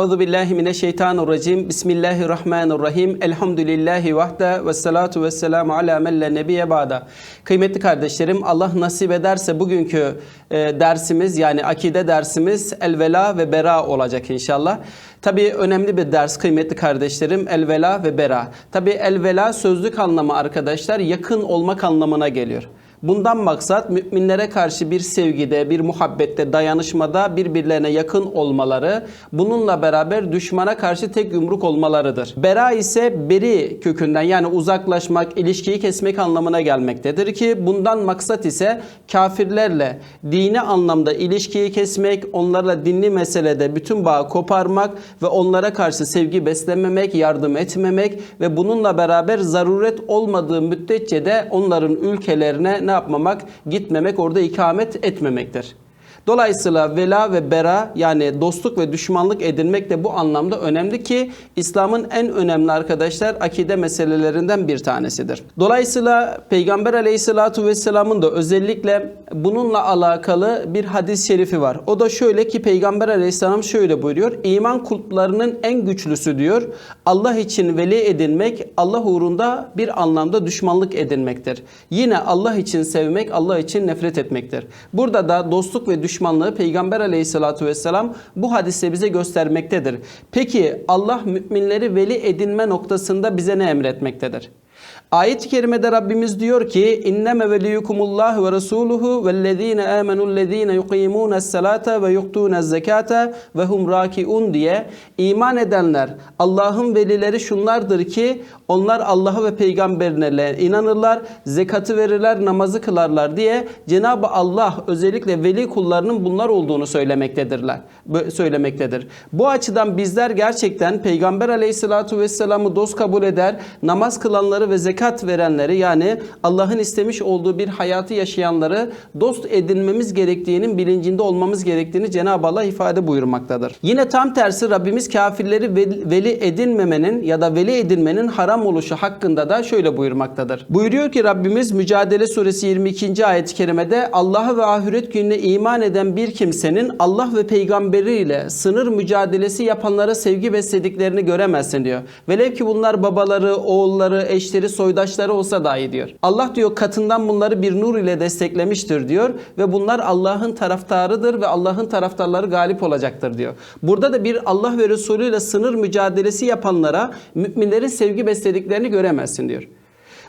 Euzu billahi mineşşeytanirracim. Bismillahirrahmanirrahim. Elhamdülillahi vahde ve salatu ve selamu ala men la nebiye ba'da. Kıymetli kardeşlerim, Allah nasip ederse bugünkü e, dersimiz yani akide dersimiz elvela ve bera olacak inşallah. Tabii önemli bir ders kıymetli kardeşlerim elvela ve bera. Tabii elvela sözlük anlamı arkadaşlar yakın olmak anlamına geliyor. Bundan maksat müminlere karşı bir sevgide, bir muhabbette, dayanışmada birbirlerine yakın olmaları, bununla beraber düşmana karşı tek yumruk olmalarıdır. Bera ise beri kökünden yani uzaklaşmak, ilişkiyi kesmek anlamına gelmektedir ki bundan maksat ise kafirlerle dini anlamda ilişkiyi kesmek, onlarla dinli meselede bütün bağı koparmak ve onlara karşı sevgi beslememek, yardım etmemek ve bununla beraber zaruret olmadığı müddetçe de onların ülkelerine ne yapmamak? Gitmemek, orada ikamet etmemektir. Dolayısıyla vela ve bera yani dostluk ve düşmanlık edinmek de bu anlamda önemli ki İslam'ın en önemli arkadaşlar akide meselelerinden bir tanesidir. Dolayısıyla Peygamber aleyhissalatu vesselamın da özellikle bununla alakalı bir hadis-i şerifi var. O da şöyle ki Peygamber aleyhisselam şöyle buyuruyor. İman kulplarının en güçlüsü diyor. Allah için veli edinmek Allah uğrunda bir anlamda düşmanlık edinmektir. Yine Allah için sevmek Allah için nefret etmektir. Burada da dostluk ve düşmanlığı Peygamber aleyhissalatu vesselam bu hadise bize göstermektedir. Peki Allah müminleri veli edinme noktasında bize ne emretmektedir? Ayet-i kerimede Rabbimiz diyor ki inneme veliyukumullah ve resuluhu vellezine amenullezine yuqimunes salata ve yu'tunez zekata ve hum rakiun diye iman edenler Allah'ın velileri şunlardır ki onlar Allah'a ve peygamberine inanırlar, zekatı verirler, namazı kılarlar diye Cenab-ı Allah özellikle veli kullarının bunlar olduğunu söylemektedirler. Söylemektedir. Bu açıdan bizler gerçekten Peygamber Aleyhissalatu vesselam'ı dost kabul eder, namaz kılanları ve zekat verenleri yani Allah'ın istemiş olduğu bir hayatı yaşayanları dost edinmemiz gerektiğinin bilincinde olmamız gerektiğini Cenab-ı Allah ifade buyurmaktadır. Yine tam tersi Rabbimiz kafirleri veli edinmemenin ya da veli edinmenin haram oluşu hakkında da şöyle buyurmaktadır. Buyuruyor ki Rabbimiz Mücadele Suresi 22. ayet-i kerimede Allah'a ve ahiret gününe iman eden bir kimsenin Allah ve peygamberiyle sınır mücadelesi yapanlara sevgi beslediklerini göremezsin diyor. Velev ki bunlar babaları, oğulları, eşleri, soydaşları olsa dahi diyor. Allah diyor katından bunları bir nur ile desteklemiştir diyor ve bunlar Allah'ın taraftarıdır ve Allah'ın taraftarları galip olacaktır diyor. Burada da bir Allah ve Resulü ile sınır mücadelesi yapanlara müminlerin sevgi beslediklerini göremezsin diyor.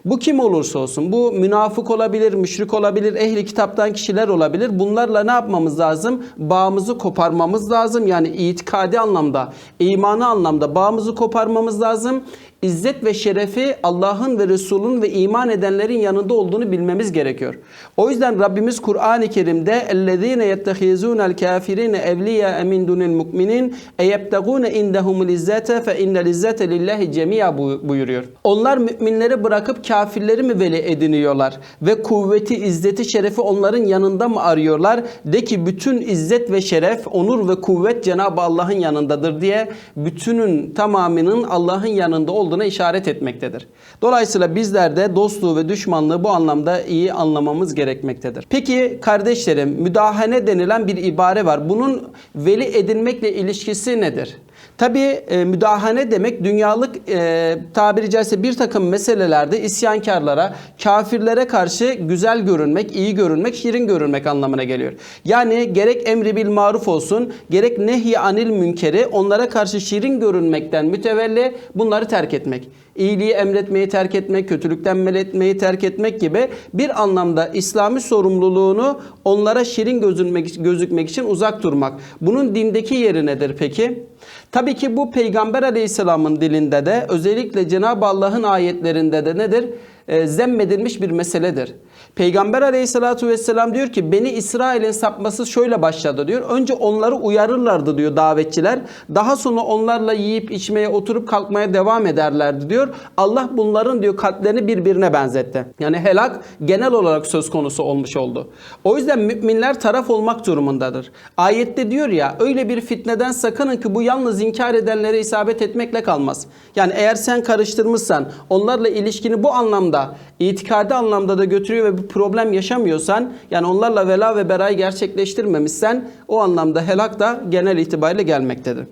Bu kim olursa olsun, bu münafık olabilir, müşrik olabilir, ehli kitaptan kişiler olabilir. Bunlarla ne yapmamız lazım? Bağımızı koparmamız lazım. Yani itikadi anlamda, imanı anlamda bağımızı koparmamız lazım. İzzet ve şerefi Allah'ın ve Resul'ün ve iman edenlerin yanında olduğunu bilmemiz gerekiyor. O yüzden Rabbimiz Kur'an-ı Kerim'de اَلَّذ۪ينَ يَتَّخِذُونَ الْكَافِر۪ينَ اَوْلِيَا اَمِنْ دُونِ الْمُؤْمِنِينَ اَيَبْتَغُونَ اِنْدَهُمُ الْاِزَّةَ فَاِنَّ الْاِزَّةَ لِلّٰهِ جَمِيعًا buyuruyor. Onlar müminleri bırakıp kafirleri mi veli ediniyorlar? Ve kuvveti, izzeti, şerefi onların yanında mı arıyorlar? De ki bütün izzet ve şeref, onur ve kuvvet Cenab-ı Allah'ın yanındadır diye bütünün tamamının Allah'ın yanında olduğunu olduğuna işaret etmektedir. Dolayısıyla bizler de dostluğu ve düşmanlığı bu anlamda iyi anlamamız gerekmektedir. Peki kardeşlerim müdahane denilen bir ibare var. Bunun veli edinmekle ilişkisi nedir? Tabi e, müdahale demek dünyalık e, tabiri caizse bir takım meselelerde isyankarlara, kafirlere karşı güzel görünmek, iyi görünmek, şirin görünmek anlamına geliyor. Yani gerek emri bil maruf olsun, gerek nehy anil münkeri onlara karşı şirin görünmekten mütevelli bunları terk etmek. İyiliği emretmeyi terk etmek, kötülükten men etmeyi terk etmek gibi bir anlamda İslami sorumluluğunu onlara şirin gözükmek, gözükmek için uzak durmak. Bunun dindeki yeri nedir peki? Tabii ki bu Peygamber Aleyhisselam'ın dilinde de özellikle Cenab-ı Allah'ın ayetlerinde de nedir? E, zemmedilmiş bir meseledir. Peygamber aleyhissalatu vesselam diyor ki beni İsrail'in sapması şöyle başladı diyor. Önce onları uyarırlardı diyor davetçiler. Daha sonra onlarla yiyip içmeye oturup kalkmaya devam ederlerdi diyor. Allah bunların diyor kalplerini birbirine benzetti. Yani helak genel olarak söz konusu olmuş oldu. O yüzden müminler taraf olmak durumundadır. Ayette diyor ya öyle bir fitneden sakının ki bu yalnız inkar edenlere isabet etmekle kalmaz. Yani eğer sen karıştırmışsan onlarla ilişkini bu anlamda itikadi anlamda da götürüyor ve bir problem yaşamıyorsan yani onlarla vela ve berayı gerçekleştirmemişsen o anlamda helak da genel itibariyle gelmektedir.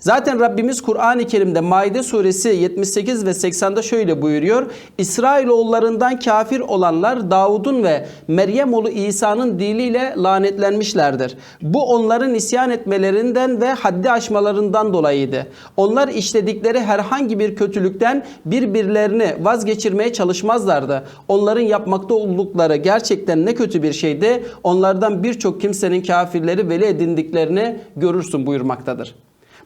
Zaten Rabbimiz Kur'an-ı Kerim'de Maide suresi 78 ve 80'de şöyle buyuruyor. İsrailoğullarından kafir olanlar Davud'un ve Meryem oğlu İsa'nın diliyle lanetlenmişlerdir. Bu onların isyan etmelerinden ve haddi aşmalarından dolayıydı. Onlar işledikleri herhangi bir kötülükten birbirlerini vazgeçirmeye çalışmazlardı. Onların yapmakta oldukları gerçekten ne kötü bir şeydi. Onlardan birçok kimsenin kafirleri veli edindiklerini görürsün buyurmaktadır.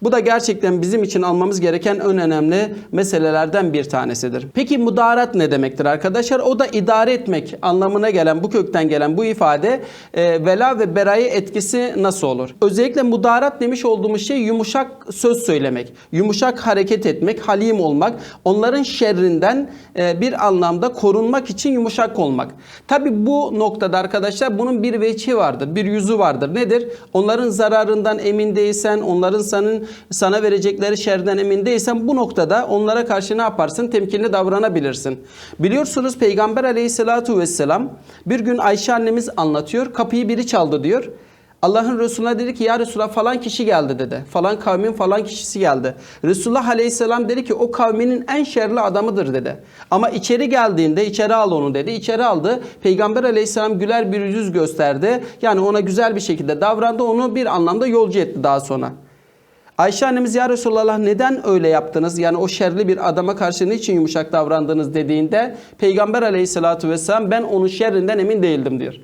Bu da gerçekten bizim için almamız gereken en önemli meselelerden bir tanesidir. Peki mudarat ne demektir arkadaşlar? O da idare etmek anlamına gelen bu kökten gelen bu ifade e, vela ve berayı etkisi nasıl olur? Özellikle mudarat demiş olduğumuz şey yumuşak söz söylemek, yumuşak hareket etmek, halim olmak, onların şerrinden e, bir anlamda korunmak için yumuşak olmak. Tabi bu noktada arkadaşlar bunun bir veçi vardır, bir yüzü vardır. Nedir? Onların zararından emin değilsen, onların senin sana verecekleri şerden emin değilsen bu noktada onlara karşı ne yaparsın? Temkinli davranabilirsin. Biliyorsunuz Peygamber aleyhissalatu vesselam bir gün Ayşe annemiz anlatıyor. Kapıyı biri çaldı diyor. Allah'ın Resulüne dedi ki ya Resulullah falan kişi geldi dedi. Falan kavmin falan kişisi geldi. Resulullah Aleyhisselam dedi ki o kavminin en şerli adamıdır dedi. Ama içeri geldiğinde içeri al onu dedi. İçeri aldı. Peygamber Aleyhisselam güler bir yüz gösterdi. Yani ona güzel bir şekilde davrandı. Onu bir anlamda yolcu etti daha sonra. Ayşe annemiz ya Resulallah neden öyle yaptınız? Yani o şerli bir adama karşı niçin yumuşak davrandınız dediğinde Peygamber aleyhissalatü vesselam ben onun şerrinden emin değildim diyor.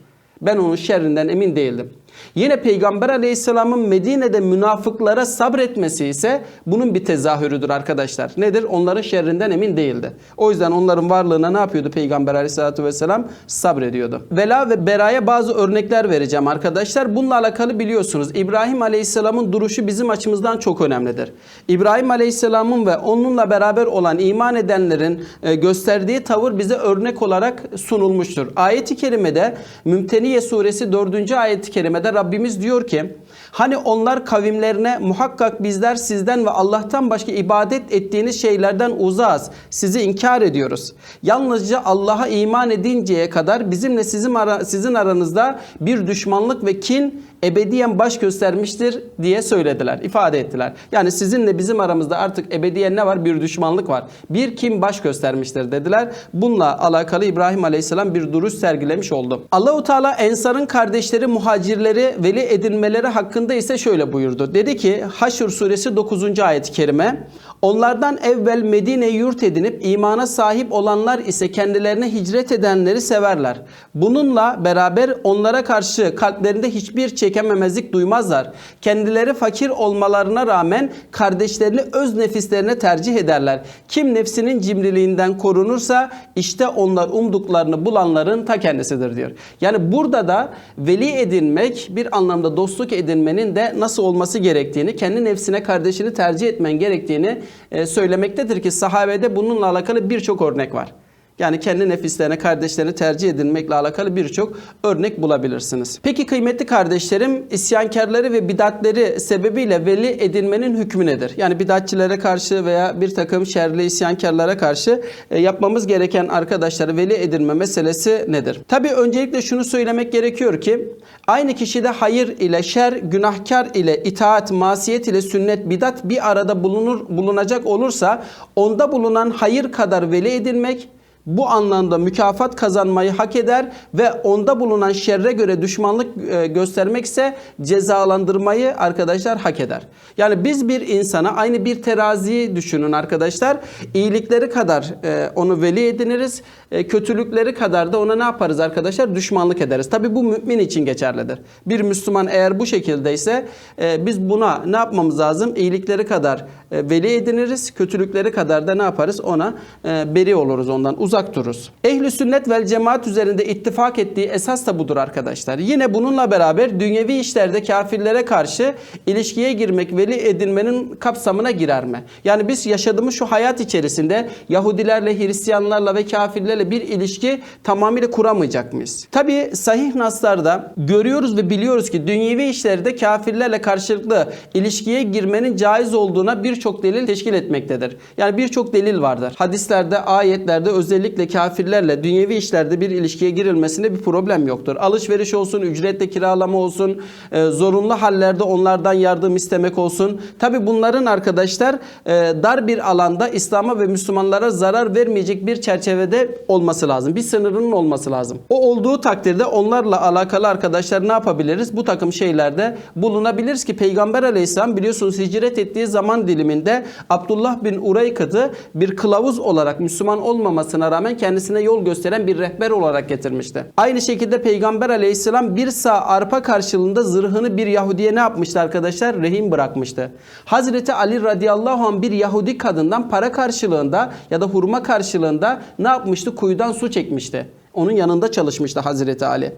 Ben onun şerrinden emin değildim. Yine Peygamber Aleyhisselam'ın Medine'de münafıklara sabretmesi ise bunun bir tezahürüdür arkadaşlar. Nedir? Onların şerrinden emin değildi. O yüzden onların varlığına ne yapıyordu Peygamber Aleyhisselatü Vesselam? Sabrediyordu. Vela ve beraya bazı örnekler vereceğim arkadaşlar. Bununla alakalı biliyorsunuz İbrahim Aleyhisselam'ın duruşu bizim açımızdan çok önemlidir. İbrahim Aleyhisselam'ın ve onunla beraber olan iman edenlerin e, gösterdiği tavır bize örnek olarak sunulmuştur. Ayet-i Kerime'de Mümteniye suresi 4. ayet-i kerimede Rabbimiz diyor ki hani onlar kavimlerine muhakkak bizler sizden ve Allah'tan başka ibadet ettiğiniz şeylerden uzağız. Sizi inkar ediyoruz. Yalnızca Allah'a iman edinceye kadar bizimle sizin, ara, sizin aranızda bir düşmanlık ve kin ebediyen baş göstermiştir diye söylediler, ifade ettiler. Yani sizinle bizim aramızda artık ebediyen ne var? Bir düşmanlık var. Bir kim baş göstermiştir dediler. Bununla alakalı İbrahim Aleyhisselam bir duruş sergilemiş oldu. Allahu Teala Ensar'ın kardeşleri muhacirleri veli edinmeleri hakkında ise şöyle buyurdu. Dedi ki Haşr suresi 9. ayet-i kerime Onlardan evvel Medine yurt edinip imana sahip olanlar ise kendilerine hicret edenleri severler. Bununla beraber onlara karşı kalplerinde hiçbir çekememezlik duymazlar. Kendileri fakir olmalarına rağmen kardeşlerini öz nefislerine tercih ederler. Kim nefsinin cimriliğinden korunursa işte onlar umduklarını bulanların ta kendisidir diyor. Yani burada da veli edinmek bir anlamda dostluk edinmenin de nasıl olması gerektiğini, kendi nefsine kardeşini tercih etmen gerektiğini söylemektedir ki sahabede bununla alakalı birçok örnek var. Yani kendi nefislerine, kardeşlerini tercih edilmekle alakalı birçok örnek bulabilirsiniz. Peki kıymetli kardeşlerim, isyankarları ve bidatleri sebebiyle veli edinmenin hükmü nedir? Yani bidatçilere karşı veya bir takım şerli isyankarlara karşı e, yapmamız gereken arkadaşları veli edinme meselesi nedir? Tabii öncelikle şunu söylemek gerekiyor ki aynı kişide hayır ile şer, günahkar ile itaat, masiyet ile sünnet, bidat bir arada bulunur bulunacak olursa onda bulunan hayır kadar veli edinmek bu anlamda mükafat kazanmayı hak eder ve onda bulunan şerre göre düşmanlık e, göstermek ise cezalandırmayı arkadaşlar hak eder. Yani biz bir insana aynı bir teraziyi düşünün arkadaşlar. İyilikleri kadar e, onu veli ediniriz. E, kötülükleri kadar da ona ne yaparız arkadaşlar? Düşmanlık ederiz. Tabi bu mümin için geçerlidir. Bir Müslüman eğer bu şekildeyse biz buna ne yapmamız lazım? İyilikleri kadar veli ediniriz. Kötülükleri kadar da ne yaparız? Ona beri oluruz ondan uzak uzak dururuz. Ehli sünnet vel cemaat üzerinde ittifak ettiği esas da budur arkadaşlar. Yine bununla beraber dünyevi işlerde kafirlere karşı ilişkiye girmek veli edinmenin kapsamına girer mi? Yani biz yaşadığımız şu hayat içerisinde Yahudilerle, Hristiyanlarla ve kafirlerle bir ilişki tamamıyla kuramayacak mıyız? Tabi sahih naslarda görüyoruz ve biliyoruz ki dünyevi işlerde kafirlerle karşılıklı ilişkiye girmenin caiz olduğuna birçok delil teşkil etmektedir. Yani birçok delil vardır. Hadislerde, ayetlerde özellikle özellikle kafirlerle dünyevi işlerde bir ilişkiye girilmesinde bir problem yoktur. Alışveriş olsun, ücretle kiralama olsun, e, zorunlu hallerde onlardan yardım istemek olsun. Tabi bunların arkadaşlar e, dar bir alanda İslam'a ve Müslümanlara zarar vermeyecek bir çerçevede olması lazım. Bir sınırının olması lazım. O olduğu takdirde onlarla alakalı arkadaşlar ne yapabiliriz? Bu takım şeylerde bulunabiliriz ki Peygamber Aleyhisselam biliyorsunuz hicret ettiği zaman diliminde Abdullah bin Ureykat'ı bir kılavuz olarak Müslüman olmamasına rağmen kendisine yol gösteren bir rehber olarak getirmişti. Aynı şekilde Peygamber Aleyhisselam bir sağ arpa karşılığında zırhını bir Yahudiye ne yapmıştı arkadaşlar? Rehin bırakmıştı. Hazreti Ali radıyallahu anh bir Yahudi kadından para karşılığında ya da hurma karşılığında ne yapmıştı? Kuyudan su çekmişti. Onun yanında çalışmıştı Hazreti Ali.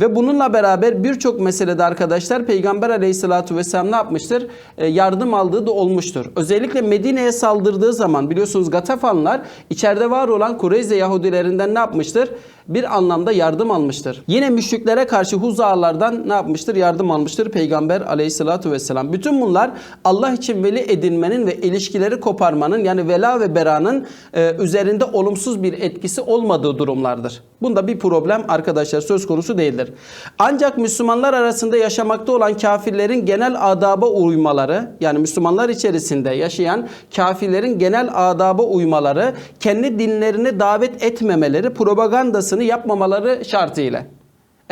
Ve bununla beraber birçok meselede arkadaşlar Peygamber aleyhissalatu vesselam ne yapmıştır? E, yardım aldığı da olmuştur. Özellikle Medine'ye saldırdığı zaman biliyorsunuz Gatafanlar içeride var olan Kureyze Yahudilerinden ne yapmıştır? Bir anlamda yardım almıştır. Yine müşriklere karşı Huzalardan ne yapmıştır? Yardım almıştır Peygamber aleyhissalatu vesselam. Bütün bunlar Allah için veli edinmenin ve ilişkileri koparmanın yani vela ve beranın e, üzerinde olumsuz bir etkisi olmadığı durumlardır. Bunda bir problem arkadaşlar söz konusu değildir. Ancak Müslümanlar arasında yaşamakta olan kafirlerin genel adaba uymaları yani Müslümanlar içerisinde yaşayan kafirlerin genel adaba uymaları kendi dinlerine davet etmemeleri propagandasını yapmamaları şartıyla.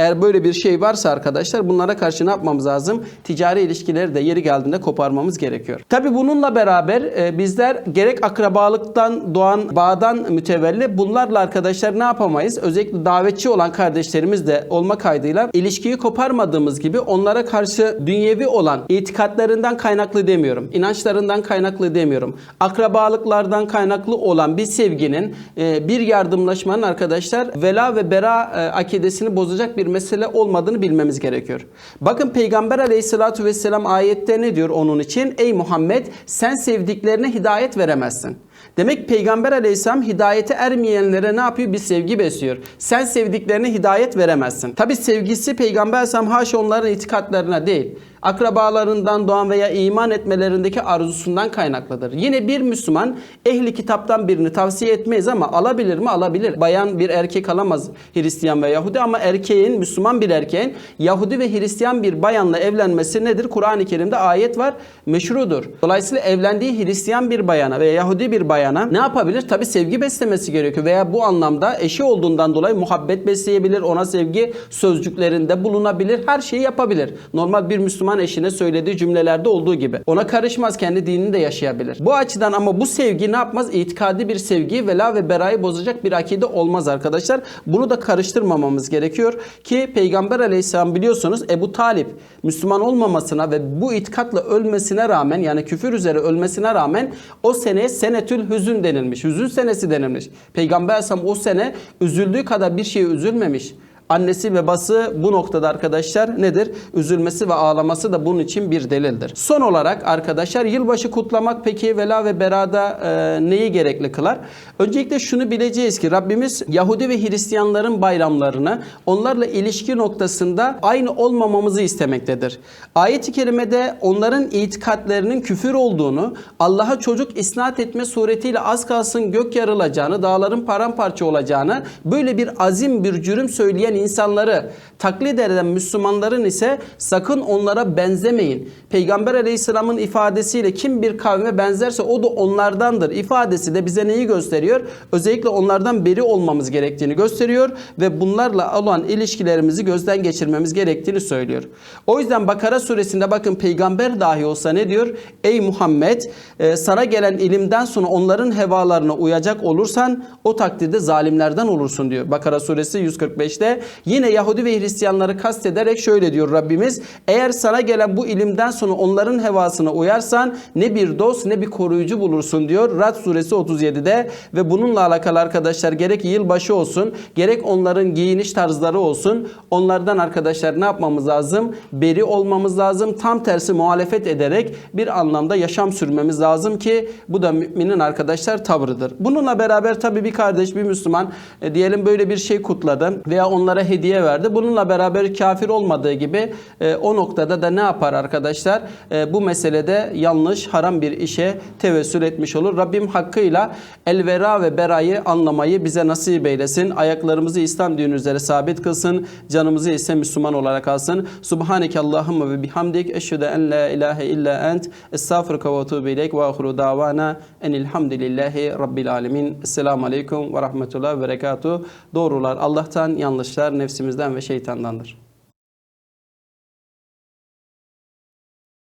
Eğer böyle bir şey varsa arkadaşlar bunlara karşı ne yapmamız lazım? Ticari ilişkileri de yeri geldiğinde koparmamız gerekiyor. Tabi bununla beraber e, bizler gerek akrabalıktan doğan bağdan mütevelli bunlarla arkadaşlar ne yapamayız? Özellikle davetçi olan kardeşlerimiz de olma kaydıyla ilişkiyi koparmadığımız gibi onlara karşı dünyevi olan itikatlarından kaynaklı demiyorum. inançlarından kaynaklı demiyorum. Akrabalıklardan kaynaklı olan bir sevginin e, bir yardımlaşmanın arkadaşlar vela ve bera e, akidesini bozacak bir mesele olmadığını bilmemiz gerekiyor. Bakın Peygamber aleyhissalatu vesselam ayette ne diyor onun için? Ey Muhammed sen sevdiklerine hidayet veremezsin. Demek Peygamber aleyhisselam hidayete ermeyenlere ne yapıyor? Bir sevgi besliyor. Sen sevdiklerine hidayet veremezsin. Tabi sevgisi Peygamber aleyhisselam haşa onların itikatlarına değil akrabalarından doğan veya iman etmelerindeki arzusundan kaynaklıdır. Yine bir Müslüman ehli kitaptan birini tavsiye etmeyiz ama alabilir mi? Alabilir. Bayan bir erkek alamaz Hristiyan ve Yahudi ama erkeğin, Müslüman bir erkeğin Yahudi ve Hristiyan bir bayanla evlenmesi nedir? Kur'an-ı Kerim'de ayet var. Meşrudur. Dolayısıyla evlendiği Hristiyan bir bayana veya Yahudi bir bayana ne yapabilir? Tabi sevgi beslemesi gerekiyor veya bu anlamda eşi olduğundan dolayı muhabbet besleyebilir. Ona sevgi sözcüklerinde bulunabilir. Her şeyi yapabilir. Normal bir Müslüman eşine söylediği cümlelerde olduğu gibi. Ona karışmaz. Kendi dinini de yaşayabilir. Bu açıdan ama bu sevgi ne yapmaz? İtikadi bir sevgi vela ve berayı bozacak bir akide olmaz arkadaşlar. Bunu da karıştırmamamız gerekiyor ki Peygamber aleyhisselam biliyorsunuz Ebu Talip Müslüman olmamasına ve bu itikatla ölmesine rağmen yani küfür üzere ölmesine rağmen o seneye senetül hüzün denilmiş. Hüzün senesi denilmiş. Peygamber aleyhisselam o sene üzüldüğü kadar bir şeye üzülmemiş. Annesi ve bası bu noktada arkadaşlar nedir? Üzülmesi ve ağlaması da bunun için bir delildir. Son olarak arkadaşlar yılbaşı kutlamak peki vela ve berada e, neyi gerekli kılar? Öncelikle şunu bileceğiz ki Rabbimiz Yahudi ve Hristiyanların bayramlarını onlarla ilişki noktasında aynı olmamamızı istemektedir. Ayet-i kerimede onların itikatlerinin küfür olduğunu, Allah'a çocuk isnat etme suretiyle az kalsın gök yarılacağını, dağların paramparça olacağını, böyle bir azim bir cürüm söyleyen insanları taklit eden Müslümanların ise sakın onlara benzemeyin. Peygamber aleyhisselamın ifadesiyle kim bir kavme benzerse o da onlardandır ifadesi de bize neyi gösteriyor? Özellikle onlardan beri olmamız gerektiğini gösteriyor ve bunlarla olan ilişkilerimizi gözden geçirmemiz gerektiğini söylüyor. O yüzden Bakara suresinde bakın peygamber dahi olsa ne diyor? Ey Muhammed e, sana gelen ilimden sonra onların hevalarına uyacak olursan o takdirde zalimlerden olursun diyor. Bakara suresi 145'te Yine Yahudi ve Hristiyanları kastederek şöyle diyor Rabbimiz. Eğer sana gelen bu ilimden sonra onların hevasına uyarsan ne bir dost ne bir koruyucu bulursun diyor. Rad suresi 37'de ve bununla alakalı arkadaşlar gerek yılbaşı olsun gerek onların giyiniş tarzları olsun onlardan arkadaşlar ne yapmamız lazım? Beri olmamız lazım. Tam tersi muhalefet ederek bir anlamda yaşam sürmemiz lazım ki bu da müminin arkadaşlar tavrıdır. Bununla beraber tabii bir kardeş bir Müslüman e, diyelim böyle bir şey kutladı veya onlara onlara hediye verdi. Bununla beraber kafir olmadığı gibi e, o noktada da ne yapar arkadaşlar? E, bu meselede yanlış, haram bir işe tevessül etmiş olur. Rabbim hakkıyla elvera ve berayı anlamayı bize nasip eylesin. Ayaklarımızı İslam dini üzere sabit kılsın. Canımızı ise Müslüman olarak alsın. Subhaneke Allahümme ve bihamdik. Eşhedü en la ilahe illa ent. Estağfurullah ve etûbü ileyk ve ahiru davana enilhamdülillahi rabbil alemin. Esselamu aleyküm ve rahmetullah ve berekatuhu. Doğrular Allah'tan, yanlışlar nefsimizden ve şeytandandır.